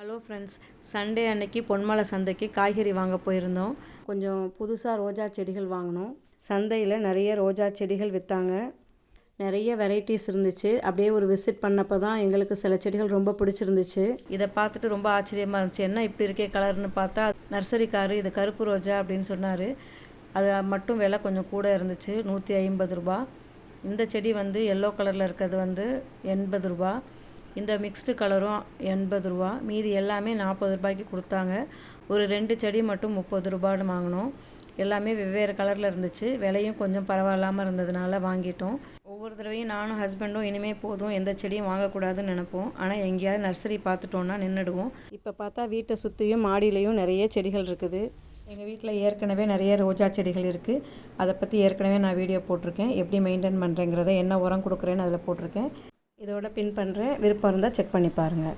Hello friends Sunday அன்னைக்கு பொன்மலை சந்தைக்கு காய்கறி வாங்க போயிருந்தோம். கொஞ்சம் புதுசாக ரோஜா செடிகள் வாங்கினோம். சந்தையில் நிறைய ரோஜா செடிகள் விற்றாங்க நிறைய வெரைட்டிஸ் இருந்துச்சு. அப்படியே ஒரு விசிட் பண்ணப்போ தான் எங்களுக்கு சில செடிகள் ரொம்ப பிடிச்சிருந்துச்சு. இதை பார்த்துட்டு ரொம்ப ஆச்சரியமாக இருந்துச்சு. என்ன இப்படி இருக்கே கலர்னு பார்த்தா நர்சரிக்காரு இது கருப்பு ரோஜா அப்படின்னு சொன்னார். அது மட்டும் விலை கொஞ்சம் கூட இருந்துச்சு. நூற்றி ஐம்பது ரூபா இந்த செடி வந்து எல்லோ கலரில் இருக்கிறது வந்து எண்பது ரூபா இந்த மிக்ஸ்டு கலரும் எண்பது ரூபா. மீதி எல்லாமே நாற்பது ரூபாய்க்கு கொடுத்தாங்க. ஒரு ரெண்டு செடி மட்டும் முப்பது ரூபான்னு வாங்கினோம். எல்லாமே வெவ்வேறு கலரில் இருந்துச்சு. விலையும் கொஞ்சம் பரவாயில்லாமல் இருந்ததுனால வாங்கிட்டோம். ஒவ்வொரு தடவையும் நானும் ஹஸ்பண்டும் இனிமே போதும் எந்த செடியும் வாங்கக்கூடாதுன்னு நினைப்போம். ஆனால் எங்கேயாவது நர்சரி பார்த்துட்டோன்னா நின்றுடுவோம் இப்போ பார்த்தா வீட்டை சுற்றியும் மாடியிலையும் நிறைய செடிகள் இருக்குது. எங்கள் வீட்டில் ஏற்கனவே நிறைய ரோஜா செடிகள் இருக்குது அதை பற்றி ஏற்கனவே நான் வீடியோ போட்டிருக்கேன். எப்படி மெயின்டைன் பண்ணுறேங்கிறத என்ன உரம் கொடுக்குறேன்னு அதில் போட்டிருக்கேன். இதோட பின் பண்ணுறேன் விருப்பம் இருந்தால் செக் பண்ணி பாருங்கள்